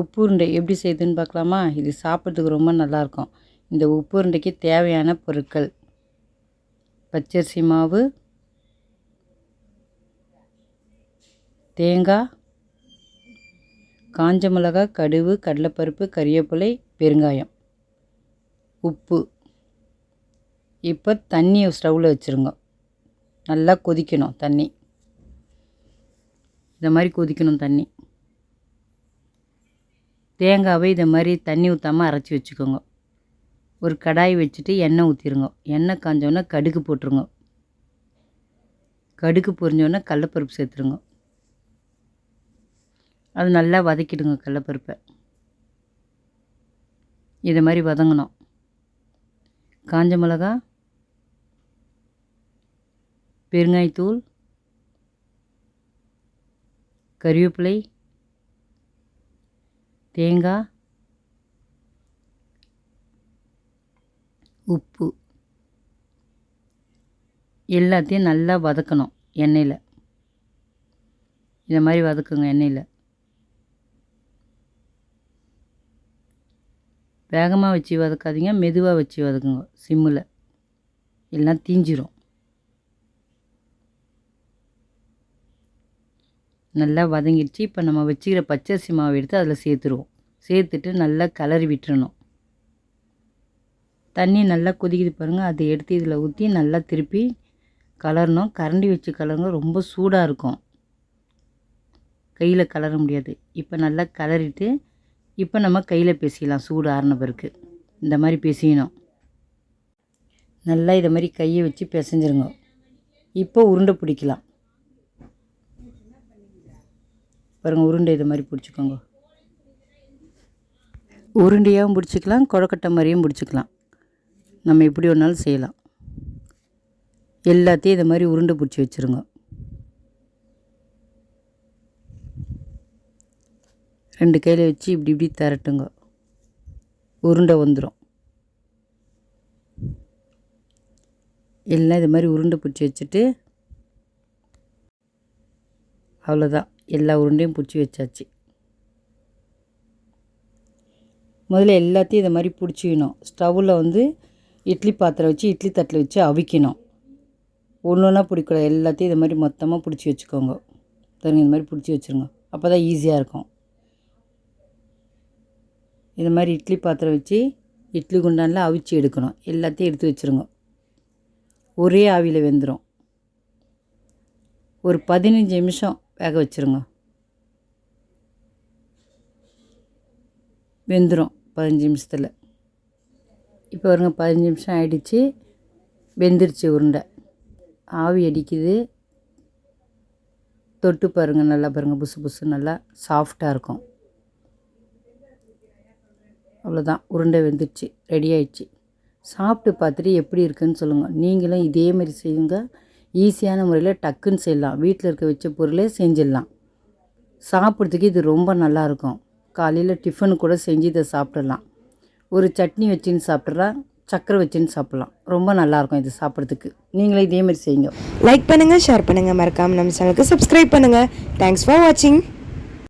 உப்பு உருண்டை எப்படி செய்யுதுன்னு பார்க்கலாமா? இது சாப்பிட்றதுக்கு ரொம்ப நல்லாயிருக்கும். இந்த உப்பு உருண்டைக்கு தேவையான பொருட்கள். பச்சரிசி மாவு தேங்காய் காஞ்ச மிளகாய் கடுகு கடலைப்பருப்பு கறிவேப்பிலை பெருங்காயம். உப்பு. இப்போ தண்ணியை ஸ்டவ்வில் வச்சுருங்க. நல்லா கொதிக்கணும் தண்ணி. இந்த மாதிரி கொதிக்கணும் தண்ணி. தேங்காவை இதை மாதிரி தண்ணி ஊற்றாமல் அரைச்சி வச்சுக்கோங்க. ஒரு கடாய் வச்சுட்டு எண்ணெய் ஊற்றிருங்க எண்ணெய் காஞ்சோன்னே கடுகு போட்டுருங்க. கடுகு பொரிஞ்சோன்னே கடலப்பருப்பு சேர்த்துருங்க. அது நல்லா வதக்கிடுங்க கடலப்பருப்பை. இதை மாதிரி வதங்கணும். காஞ்ச மிளகா பெருங்காயத்தூள் கறிவேப்பிலை தேங்காய் உப்பு எல்லாத்தையும் நல்லா வதக்கணும் எண்ணெயில். இதை மாதிரி வதக்குங்க எண்ணெயில். வேகமாக வச்சு வதக்காதீங்க மெதுவாக வச்சு வதக்குங்க சிம்மில். எல்லாம் தீஞ்சிரும். நல்லா வதங்கிடுச்சு. இப்போ நம்ம வச்சுக்கிற பச்சரிசி மாவு எடுத்து அதில் சேர்த்துருவோம். சேர்த்துட்டு நல்லா கலரி விட்டுறணும். தண்ணி நல்லா கொதிக்குது பாருங்கள் அதை எடுத்து இதில் ஊற்றி நல்லா திருப்பி கலரணும். கரண்டி வச்சு கலருங்க. ரொம்ப சூடாக இருக்கும். கையில் கலர முடியாது. இப்போ நல்லா கலரிட்டு இப்போ நம்ம கையில் பேசிக்கலாம். சூடு ஆறின பிறகு. இந்த மாதிரி பேசிக்கணும். நல்லா இதை மாதிரி கையை வச்சு பிசைஞ்சிருங்க. இப்போ உருண்டை பிடிக்கலாம். பாருங்கள் உருண்டை இது மாதிரி பிடிச்சிக்கோங்க. உருண்டையாகவும் பிடிச்சிக்கலாம் கொழக்கட்டை மாதிரியும் பிடிச்சிக்கலாம். நம்ம எப்படி வேணாலும் செய்யலாம். எல்லாத்தையும் இதை மாதிரி உருண்டை பிடிச்சி வச்சுருங்க. ரெண்டு கையில் வச்சு இப்படி இப்படி திரட்டுங்க. உருண்டை வந்துடும் எல்லாம் இது மாதிரி உருண்டை பிடிச்சி வச்சுட்டு அவ்வளோதான் எல்லா உருண்டையும் பிடிச்சி வச்சாச்சு. முதல்ல எல்லாத்தையும் இதை மாதிரி பிடிச்சிக்கணும். ஸ்டவ்வில் வந்து இட்லி பாத்திரம் வச்சு இட்லி தட்டில் வச்சு அவிக்கணும். ஒன்று ஒன்றா பிடிக்கூடாது. எல்லாத்தையும் இதை மாதிரி மொத்தமாக பிடிச்சி வச்சுக்கோங்க. தருங்க இந்த மாதிரி பிடிச்சி வச்சுருங்க. அப்போ தான் ஈஸியாக இருக்கும். இது மாதிரி இட்லி பாத்திரம் வச்சு இட்லி குண்டானில் அவிச்சு எடுக்கணும். எல்லாத்தையும் எடுத்து வச்சுருங்க. ஒரே ஆவியில் வெந்துடும் ஒரு பதினஞ்சு நிமிஷம் வேக வச்சுருங்க. வெந்துடும் பதினஞ்சு நிமிஷத்தில். இப்போ வருங்க பதினஞ்சு நிமிஷம் ஆகிடுச்சு வெந்துருச்சு உருண்டை. ஆவி அடிக்குது. தொட்டு பாருங்கள் நல்லா பாருங்கள் புசு புசு நல்லா சாஃப்டாக இருக்கும். அவ்வளோதான் உருண்டை வெந்துருச்சு ரெடி ஆயிடுச்சு. சாப்பிட்டு பார்த்துட்டு எப்படி இருக்குன்னு சொல்லுங்கள் நீங்களும் இதே மாதிரி செய்யுங்க. ஈஸியான முறையில் டக்குன்னு செய்யலாம். வீட்டில் இருக்க வச்ச பொருளே செஞ்சிடலாம். சாப்பிட்றதுக்கு இது ரொம்ப நல்லாயிருக்கும் காலையில் டிஃபனு கூட செஞ்சு இதை சாப்பிடலாம். ஒரு சட்னி வச்சுன்னு சாப்பிட்றலாம் சக்கரை வச்சுன்னு சாப்பிட்லாம். ரொம்ப நல்லாயிருக்கும் இது சாப்பிட்றதுக்கு. நீங்களே இதே மாதிரி செய்யுங்க. லைக் பண்ணுங்கள் ஷேர் பண்ணுங்கள் மறக்காமல் நம்ம சேனலுக்கு சப்ஸ்கிரைப் பண்ணுங்கள் தேங்க்ஸ் ஃபார் வாட்சிங்